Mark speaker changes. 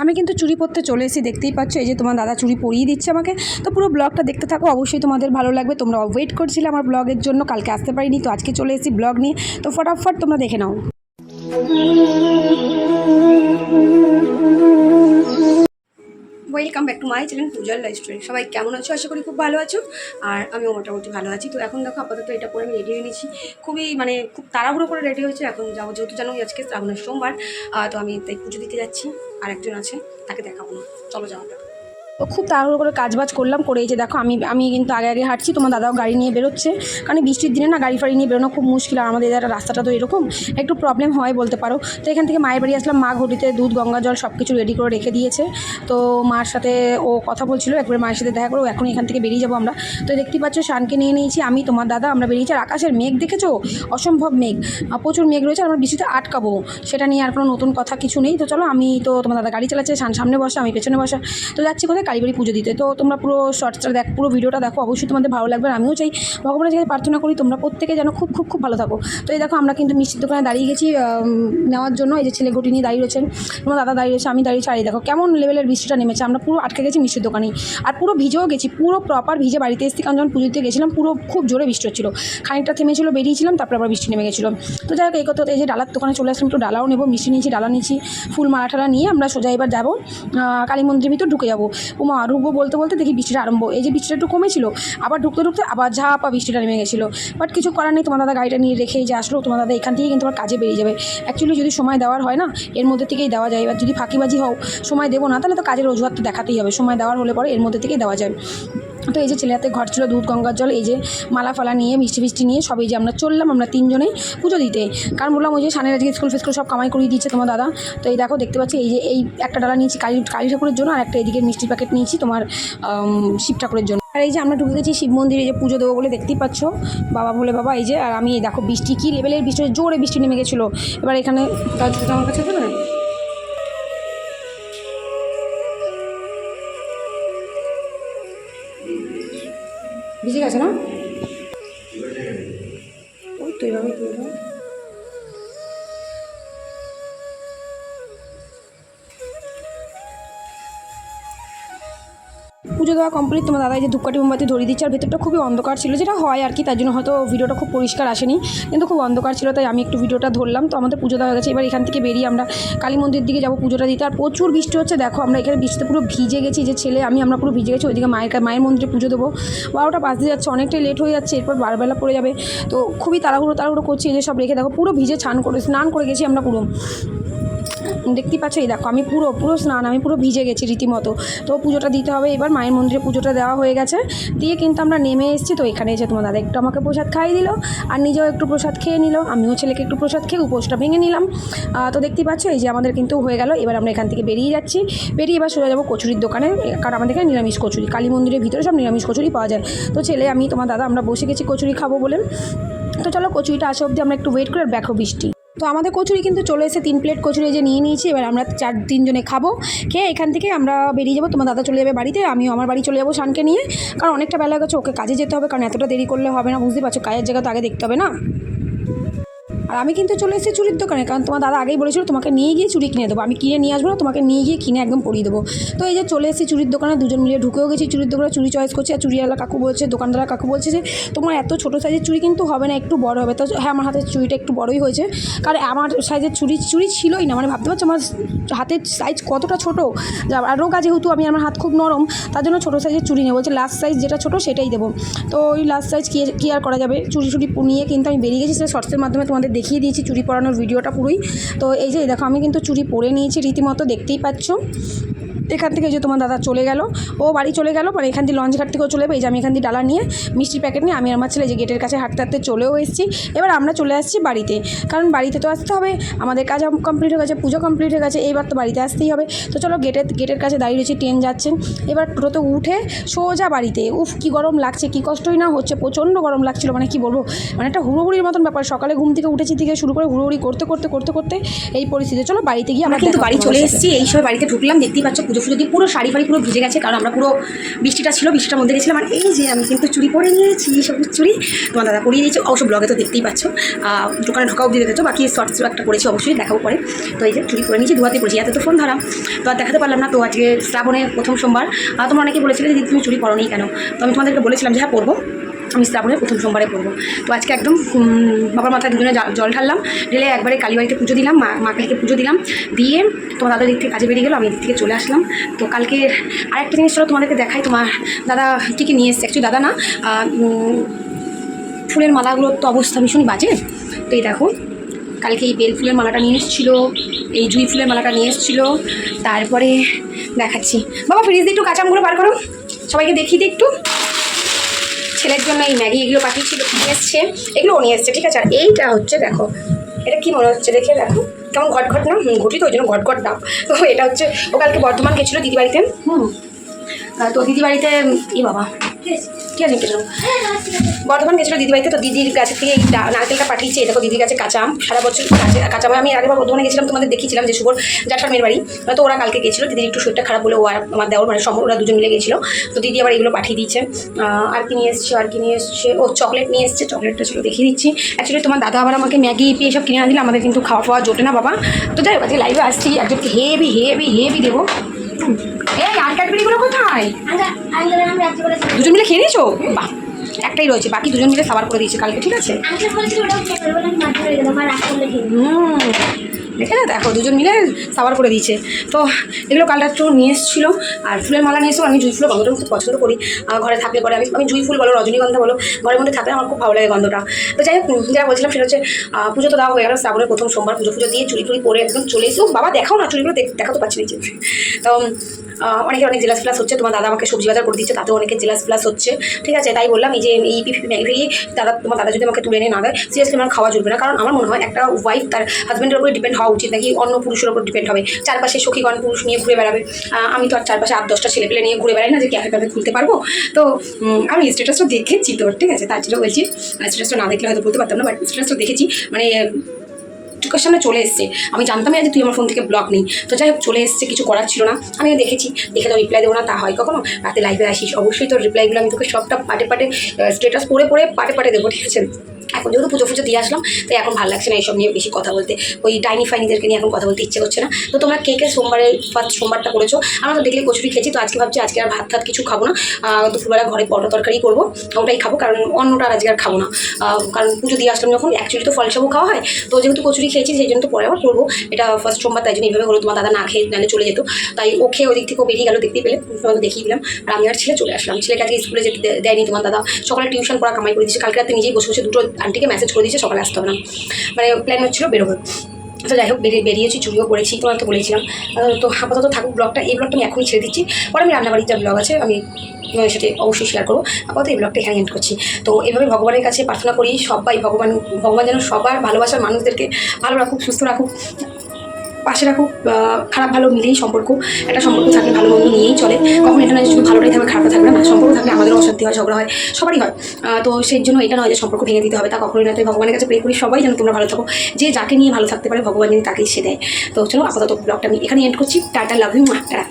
Speaker 1: আমি কিন্তু চুরি পরতে চলে এসেছি, দেখতেই পাচ্ছ, এই যে তোমার দাদা চুরি পরিয়ে দিচ্ছে আমাকে। তো পুরো ব্লগটা দেখতে থাকো, অবশ্যই তোমাদের ভালো লাগবে। তোমরা ওয়েট করছিলে আমার ব্লগের জন্য, কালকে আসতে পারিনি, তো আজকে চলে এসেছি ব্লগ নিয়ে। তো ফটাফট তোমরা দেখে নাও। Welcome back to my channel পূজার লাইফ স্টোরি সবাই কেমন আছো? আশা করি খুব ভালো আছো। আর আমি মোটামুটি ভালো আছি। তো এখন দেখো, আপাতত এটা পরে আমি রেডি হয়ে নিয়েছি। খুবই মানে খুব তাড়াহুড়ো করে রেডি হয়েছে। এখন যাব যেহেতু জানো আজকে শ্রাবণের সোমবার। তো আমি তাই পুজো দিতে যাচ্ছি। আর একজন আছে, তাকে দেখাবো না। চলো যাওয়া খুব তাড়াহুড়ো করে কাজ বাজ করলাম, করে যে দেখো আমি আমি কিন্তু আগে আগে হাঁটছি, তোমার দাদাও গাড়ি নিয়ে বেরোচ্ছে। কারণ বৃষ্টির দিনে না গাড়ি ফাড়ি নিয়ে বেরোনো খুব মুশকিল, আর আমাদের এদের রাস্তাটা তো এরকম, একটু প্রবলেম হয় বলতে পারো। তো এখান থেকে মায়ের বাড়ি আসলাম, মা ঘটিতে দুধ, গঙ্গা জল সব কিছু রেডি করে রেখে দিয়েছে। তো মার সাথে ও কথা বলছিল, একবার মায়ের সাথে দেখা করো এখন এখান থেকে বেরিয়ে যাব আমরা। তো দেখতে পাচ্ছ, শানকে নিয়ে নিয়েছি, আমি, তোমার দাদা, আমরা বেরিয়েছি, আর আকাশের মেঘ দেখেছ? অসম্ভব মেঘ। প্রচুর মেঘ রয়েছে আমরা বৃষ্টিতে আটকাবো। সেটা নিয়ে আর কোনো নতুন কথা কিছু নেই। তো চলো, আমি তো তোমার দাদা গাড়ি চালাচ্ছে, শান সামনে বসা, আমি পেছনে বসা। তো যাচ্ছি কোথায়? কালীবাড়ি পুজো দিতে। তো তোমরা পুরো শর্টসটা দেখ, পুরো ভিডিওটা দেখো, অবশ্যই তোমাদের ভালো লাগবে আর আমিও চাই ভগবানের কাছে প্রার্থনা করি তোমরা প্রত্যেকে যেন খুব খুব খুব ভালো থাকো। তো এই দেখো আমরা কিন্তু মিষ্টির দোকানে দাঁড়িয়ে গেছি নেওয়ার জন্য। এই যে ছেলে গটি নিয়ে দাঁড়িয়ে রয়েছেন, তোমার দাদা দাঁড়িয়ে রয়েছে, আমি দাঁড়িয়ে চাই দেখো কেমন লেভেলের বৃষ্টিটা নেমেছে। আমরা পুরো আটকে গেছি মিষ্টির দোকানে আর পুরো ভিজেও গেছি, পুরো প্রপার ভিজে বাড়িতে এসেছি। কারণ যখন পুজো দিতে গেছিলাম, পুরো খুব জোরে বৃষ্টি হচ্ছিল। খানিকটা থেমেছিল, বেরিয়েছিলাম, তারপরে আবার বৃষ্টি নেমে গেছিল। তো যাই হোক, এই কথা, এই যে ডালার দোকানে চলে আসলাম, একটু ডালাও নেব, মিষ্টি নিয়েছি, ডালা নিয়েছি, ফুল মালা ঠালা নিয়ে আমরা সোজা এবার যাব কালী মন্দিরের ভিতর ঢুকে যাব। উমা ঢুকবো বলতে বলতে দেখি বৃষ্টিটা আরম্ভ। এই যে বৃষ্টিটা একটু কমেছিল, আবার ঢুকতে ঢুকতে আবার ঝাপা বৃষ্টিটা নেমে গেছিল। বাট কিছু করার নেই, তোমার দাদা গাড়িটা নিয়ে রেখেই যে আসলো, তোমার দাদা এখান থেকেই কিন্তু আমার কাজে বেরিয়ে যাবে। অ্যাকচুয়ালি যদি সময় দেওয়ার হয় না, এর মধ্যে থেকেই দেওয়া যায়। এবার যদি ফাঁকিবাজি হও, সময় দেবো না, তাহলে তো কাজের অজুহাত তো দেখাতেই হবে। সময় দেওয়ার হলে পরে এর মধ্যে থেকেই দেওয়া যায়। তো এই যে ছেলে হাতে ঘর ছিল, দুধ, গঙ্গার জল, এই যে মালা ফালা নিয়ে, মিষ্টি ফিষ্টি নিয়ে সব এই যে আমরা চললাম, আমরা তিনজনেই পুজো দিতে। কারণ বললাম ওই যে সানের আজকে স্কুল ফিস্কুল সব কামাই করিয়ে দিচ্ছে তোমার দাদা। তো এই দেখো, দেখতে পাচ্ছি এই যে এই একটা ডালা নিয়েছি কালী কালী ঠাকুরের জন্য, আর একটা এদিকে মিষ্টি প্যাকেট নিয়েছি তোমার শিব ঠাকুরের জন্য। আর এই যে আমরা ঢুকে গেছি শিব মন্দিরে যে পুজো দেবো বলে দেখতেই পাচ্ছ। বাবা বলে বাবা, এই যে, আর আমি দেখো বৃষ্টি, কী লেভেলের বৃষ্টি জোরে বৃষ্টি নেমে গেছিল। এবার এখানে আমার কাছে না ভিজে গেছে না? পুজো দেওয়া কমপ্লিট তোমার দাদা যে ধূপকাঠি মোমবাতি ধরিয়ে দিচ্ছে, আর ভেতরটা খুবই অন্ধকার ছিল, যেটা হয় আর কি, তার জন্য হয়তো ভিডিওটা খুব পরিষ্কার আসেনি, কিন্তু খুব অন্ধকার ছিল, তাই আমি একটু ভিডিওটা ধরলাম। তো আমাদের পুজো দেওয়া হয়ে গেছে, এবার এখান থেকে বেরিয়ে আমরা কালী মন্দির দিকে যাব পুজোটা দিতে। আর প্রচুর বৃষ্টি হচ্ছে, দেখো আমরা এখানে বৃষ্টিতে পুরো ভিজে গেছি, যে ছেলে, আমি, আমরা পুরো ভিজে গেছি, ওইদিকে মায়ের মায়ের মন্দিরে পুজো দেবো। বারোটা বাজতে যাচ্ছে, অনেকটাই লেট হয়ে যাচ্ছে, এরপর বারবেলা পড়ে যাবে। তো খুবই তাড়াহুড়ো তাড়াহুড়ো করছি, এই যে সব রেখে, দেখো পুরো ভিজে স্নান করে স্নান করে গেছি আমরা পুরো। দেখতেই পাচ্ছ, এই দেখো, আমি পুরো পুরো স্নান, আমি পুরো ভিজে গেছি রীতিমতো। তো পুজোটা দিতে হবে এবার, মায়ের মন্দিরে পুজোটা দেওয়া হয়ে গেছে। দিয়ে কিন্তু আমরা নেমে এসেছি, তো এখানে এসে তোমার দাদা একটু আমাকে প্রসাদ খাইয়ে দিল, আর নিজেও একটু প্রসাদ খেয়ে নিল। আমিও ছেলেকে একটু প্রসাদ খেয়ে উপোসটা ভেঙে নিলাম। তো দেখতেই পাচ্ছ, এই যে আমাদের কিন্তু হয়ে গেল, এবার আমরা এখান থেকে বেরিয়ে যাচ্ছি। বেরিয়ে এবার সোজা যাব কচুরির দোকানে, কারণ আমাদের এখানে নিরামিষ কচুরি, কালী মন্দিরের ভিতরে সব নিরামিষ কচুরি পাওয়া যায়। তো ছেলে, আমি, তোমার দাদা, আমরা বসে গেছি কচুরি খাব বলে। তো চলো, কচুরিটা আসে অবধি আমরা একটু ওয়েট করে, আর বৃষ্টি। তো আমাদের কচুরি কিন্তু চলে এসে তিন প্লেট কচুরি যে নিয়ে নিয়েছি, এবার আমরা চার তিনজনে খাব। খেয়ে এখান থেকে আমরা বেরিয়ে যাব, তোমার দাদা চলে যাবে বাড়িতে, আমিও আমার বাড়ি চলে যাব শানকে নিয়ে। কারণ অনেকটা বেলা গেছে, ওকে কাজে যেতে হবে, কারণ এতটা দেরি করলে হবে না বুঝতে পারছ, কাজের জায়গা তো আগে দেখতে হবে না? আর আমি কিন্তু চলে এসেছি চুরির দোকানে, কারণ তোমার দাদা আগেই বলেছিল তোমাকে নিয়ে গিয়ে চুরি কিনে দেবো। আমি কিনে নিয়ে আসব না, তোমাকে নিয়ে গিয়ে কিনে একদম পরিয়ে দেবো। তো এই যে চলে এসেছি চুরির দোকানে, দুজন মিলে ঢুকেও গেছি চুরির দোকানে, চুরি চয়েস করছে, আর চুরিওয়ালা কাকু বলছে, দোকানদার কাকু বলছে যে, তোমার এত ছোটো সাইজের চুরি কিন্তু হবে না, একটু বড় হবে। তো হ্যাঁ আমার হাতের চুরিটা একটু বড়ই হয়েছে, কারণ আমার সাইজের চুরি চুরি ছিলই না মানে ভাবতে পারছ আমার হাতের সাইজ কতটা ছোটো? আর রোগা যেহেতু আমি, আমার হাত খুব নরম, তার জন্য ছোটো সাইজের চুরি নেব। বলছে লাস্ট সাইজ যেটা ছোটো সেটাই দেবো। তো ওই লাস্ট সাইজ কি আর করা যাবে? চুরি চুরি নিয়ে কিন্তু আমি বেরিয়ে গেছি, সেটা শর্টসের মাধ্যমে তোমাদের দেখিয়ে দিয়েছি চুরি পরানোর ভিডিওটা পুরোই। তো এই যে দেখো, আমি কিন্তু চুরি পরে নিয়েছি, রীতিমতো দেখতেই পাচ্ছ। এখান থেকে যে তোমার দাদা চলে গেল ও বাড়ি চলে গেল মানে এখান দিয়ে লঞ্চ ঘাট থেকেও চলে যাবে এই যে আমি এখান দিয়ে ডালা নিয়ে মিষ্টির প্যাকেট নিয়ে আমি আমার ছেলে যে গেটের কাছে হাঁটতে হাঁটতে চলেও এসেছি। এবার আমরা চলে আসছি বাড়িতে কারণ বাড়িতে তো আসতে হবে আমাদের কাজ কমপ্লিট হয়ে গেছে পুজো কমপ্লিট হয়ে গেছে এইবার তো বাড়িতে আসতেই হবে। তো চলো গেটের গেটের কাছে দাঁড়িয়ে রয়েছি ট্রেন যাচ্ছেন এবার টোটোতে উঠে সোজা বাড়িতে উফ কি গরম লাগছে কি কষ্টই না হচ্ছে প্রচণ্ড গরম লাগছিল মানে কি বলব মানে একটা হুড়োহুড়ির মতন ব্যাপার সকালে ঘুম থেকে উঠেছি থেকে শুরু করে হুড়োহুড়ি করতে করতে করতে করতে এই পরিস্থিতি চলো বাড়িতে গিয়ে আমরা কিন্তু বাড়ি চলে এসেছি এই সময় বাড়িতে ঢুকলাম দেখতেই পাচ্ছ পুজো
Speaker 2: দিয়ে পুরো শাড়ি ফাড়ি পুরো ভিজে গেছে, কারণ আমরা পুরো বৃষ্টিটা ছিল, বৃষ্টিটার মধ্যে গেছিলাম। আর এই যে আমি কিন্তু চুড়ি পরে নিয়েছি, সবুজ চুরি তোমার দাদা পরিয়ে দিয়েছে। অবশ্য ব্লগে তো দেখতেই পাচ্ছ। দোকানে ঢোকা অবধি দেখেছ, বাকি শর্টসও একটা করেছি অবশ্যই দেখাবো পরে। তো এই যে চুড়ি পরে নিয়েছি ধোয়াতে পড়েছি এত তো ফোন ধরাম। তো আর দেখাতে পারলাম না, তো আজকে শ্রাবণের প্রথম সোমবার। তোমরা অনেকে বলেছিলে যে তুমি চুরি নি কেন? তো আমি তোমাদেরকে বলেছিলাম যে হ্যাঁ পরবো। আমি শ্রাবণের প্রথম সোমবারে পড়ব। তো আজকে একদম বাবার মাথায় দুজনে জল- ঢাললাম, ঢেলে একবারে কালীবাড়িতে পুজো দিলাম, মা মা কালীকে পুজো দিলাম, দিয়ে তোমার দাদা দিক থেকে কাজে বেরিয়ে গেলো, আমি এদিক থেকে চলে আসলাম। তো কালকে আরেকটা জিনিস ছিল তোমাদেরকে দেখাই, তোমার দাদা কী কী নিয়ে এসছে? অ্যাকচুয়ালি দাদা না ফুলের মালাগুলোর তো অবস্থা ভীষণই বাজে। তো এই দেখো, কালকে এই বেল ফুলের মালাটা নিয়ে এসেছিল, এই জুই ফুলের মালাটা নিয়ে এসেছিল, তারপরে দেখাচ্ছি। বাবা ফ্রিজ দিয়ে একটু কাঁচামগুলো বার করো, সবাইকে দেখিয়ে দিই একটু। ছেলের জন্য এই ম্যাগি এগুলো পাঠিয়েছিল, নিয়ে এসছে। এগুলো নিয়ে এসছে, ঠিক আছে? আর এইটা হচ্ছে, দেখো, এটা কি মনে হচ্ছে দেখে, দেখো, কেমন ঘট ঘট না? ঘটি তো ওই জন্য ঘট ঘট দাম তো এটা হচ্ছে, ও কালকে বর্ধমান গেছিল দিদি বাড়িতে হুম তো দিদি বাড়িতে ই বাবা ঠিক আছে নেব। বর্ধমান গেছিল দিদি বাড়িতে, তো দিদির কাছে থেকে এই নারকেলটা পাঠিয়েছে। দেখো দিদির কাছে কাঁচা আম সারা বছর কাঁচা আম। আগেবার বর্ধমানে গেছিলাম, তোমাদের দেখিয়েছিলাম যে শুভর জাঠার মেয়ের বাড়ি। তো ওরা কালকে গেছিল, দিদির একটু শরীরটা খারাপ বলে ও আর আমার দেওয়ার মানে সম ওরা দুজন মিলে গেছিল। তো দিদি আবার এগুলো পাঠিয়ে দিয়েছে। আর কি নিয়ে এসছে, আর কি নিয়ে এসছে, ও চকলেট নিয়ে এসছে চকলেটটা ছিল, দেখিয়ে দিচ্ছি। অ্যাকচুয়ালি তোমার দাদা আবার আমাকে ম্যাগি ইপি এসব কিনে আনা দিলে আমাদের কিন্তু খাওয়া ফাওয়া জোটে না বাবা। তো যাই হোক, আজকে লাইভে আসছি, একজনকে হেভি হেভি হেভি দেবো। এই আর ক্যাডবেরিগুলো কোথায়? দুজন মিলে খেয়ে নিয়েছো বাহ একটাই রয়েছে বাকি দুজন মিলে সাবার করে দিয়েছে কালকে ঠিক আছে? হুম। দেখে না দেখো দুজন মিলে সাবার করে দিয়েছে। তো এগুলো কাল রাত্রেও নিয়ে এসেছিল। আর ফুলের মালা নিয়ে এসেও আমি জুই ফুলের গন্ধটা খুব পছন্দ করি। আহ, ঘরে থাকলে পরে আমি আমি জুই ফুল বলো রজনীগন্ধা বলো ঘরের মধ্যে থাকলে আমার খুব ভালো লাগে গন্ধটা। তো যাই হোক যেটা বলছিলাম সেটা হচ্ছে পুজো তো দেওয়া হয়ে গেল শ্রাবণের প্রথম সোমবার। পুজো পুজো দিয়ে চুরি টুরি করে একদম চলে এসেও বাবা দেখাও না চুরিগুলো দেখ- দেখাতে পারছি না। তো আহ, অনেকের অনেক জেলাস প্লাস হচ্ছে। তোমার দাদা আমাকে সবজি বাজার করে দিচ্ছে তাতেও অনেকে জেলাস প্লাস হচ্ছে। ঠিক আছে তাই বললাম এই যে এই ফ্যাগি দাদা তোমার দাদা যদি আমাকে তুলে এনে না দেয় সিরিয়াসলি আমার খাওয়া জুটবে না। কারণ আমার মনে হয় একটা ওয়াইফ তার হাজব্যান্ডের উপরে ডিপেন্ড হওয়া উচিত নাকি অন্য পুরুষের উপর ডিপেন্ড হবে? চারপাশে সখীগণ পুরুষ নিয়ে ঘুরে বেড়াবে। আমি তো আর চারপাশে আট, দশটা ছেলে পেলে নিয়ে ঘুরে বেড়াই না যে ক্যাফে ক্যাফে খুলতে পারব। তো আমি স্ট্যাটাসটা দেখেছি তো, ঠিক আছে? তার জন্য বলছি স্ট্যাটাসটা না দেখলে হয়তো বলতে পারতাম না বাট স্ট্যাটাসটা দেখেছি। মানে চোখের সামনে চলে এসছে। আমি জানতামই না যে তুই আমার ফোন থেকে ব্লক নেই তো যাই হোক, চলে এসছে, কিছু করার ছিল না। আমি দেখেছি, দেখে তো রিপ্লাই দেবো না, তা হয় কখনো? রাতে লাইভে আসিস। অবশ্যই তোর রিপ্লাইগুলো আমি তোকে সবটা পাটে পাটে স্টেটাস পড়ে পড়ে পাটে পাটে দেবো, ঠিক আছে? এখন যেহেতু পুজো ফুজো দিয়ে আসলাম, তাই এখন ভালো লাগছে না এইসব নিয়ে বেশি কথা বলতে। ওই ডাইনি ফাইনিদেরকে নিয়ে এখন কথা বলতে ইচ্ছে করছে না। তো তোমরা কে কে সোমবারে, ফার্স্ট সোমবারটা করেছ? আমরা তো দেখলে কচুরি খেয়েছি, তো আজকে ভাবছি আজকে আর ভাত টাত কিছু খাব না। দুপুরবেলা ঘরে পরোটা তরকারি করব, ওটাই খাব, কারণ অন্যটা আজকে আর খাব না। কারণ পুজো দিয়ে আসলাম যখন অ্যাকচুয়ালি তো ফল সাবু খাওয়া হয়। তো যেহেতু কচুরি খেয়েছি, সেই জন্য তো পরে আবার করব। এটা ফার্স্ট সোমবার, তাই জন্য এইভাবে হলো, তোমার দাদা না খেয়ে নাহলে চলে যেত। তাই ও খেয়ে ওদিক থেকেও বেরিয়ে গেলো দেখতে পেলে। তোমাকে দেখিয়ে দিলাম। আর আমি আর ছেলে চলে আসলাম। ছেলেকে আজকে স্কুলে যেতে দেয়নি তোমার দাদা। সকালে টিউশন পড়া কামাই করে দিয়েছে। কালকে রাতে নিজেই বসে বসে দুটো আন্টিকে মেসেজ করে দিয়েছে, সকালে আসতে হবে না। মানে প্ল্যান হচ্ছিল বেরোবে। তো যাই হোক বেরিয়ে বেরিয়েছি, চুরিও করেছি তোমার তো বলেছিলাম তো আপাতত থাকুক ব্লগটা এই ব্লগটা আমি এখনই ছেড়ে দিচ্ছি। পরে আমি রান্নাবাড়ির যা ব্লগ আছে, আমি সেটি অবশ্যই শেয়ার করব। আপাতত এই ব্লগটা এখানে এন্ড করছি। তো এভাবে ভগবানের কাছে প্রার্থনা করি, সবাই ভগবান ভগবান যেন সবার ভালোবাসার মানুষদেরকে ভালো রাখুক, সুস্থ রাখুক। পাশে রাখুক খারাপ ভালো মিলেই সম্পর্ক, একটা সম্পর্ক থাকলে ভালো মন্দ নিয়েই চলে। কখন এটা নয় শুধু ভালোটাই থাকবে খারাপ থাকবে না সম্পর্ক থাকলে আমাদের অশান্তি হয়, ঝগড়া হয়, সবারই হয়। তো সেই জন্য এটা নয় যে সম্পর্ক ভেঙে দিতে হবে, তা কখনোই না তাই ভগবানের কাছে প্রে করি সবাই যেন তোমরা ভালো থাকো। যে যাকে নিয়ে ভালো থাকতে পারে, ভগবান যিনি তাকেই সে দেয়। তো চলো আপাতত ব্লগটা আমি এখানে এন্ড করছি। Tata love you tata.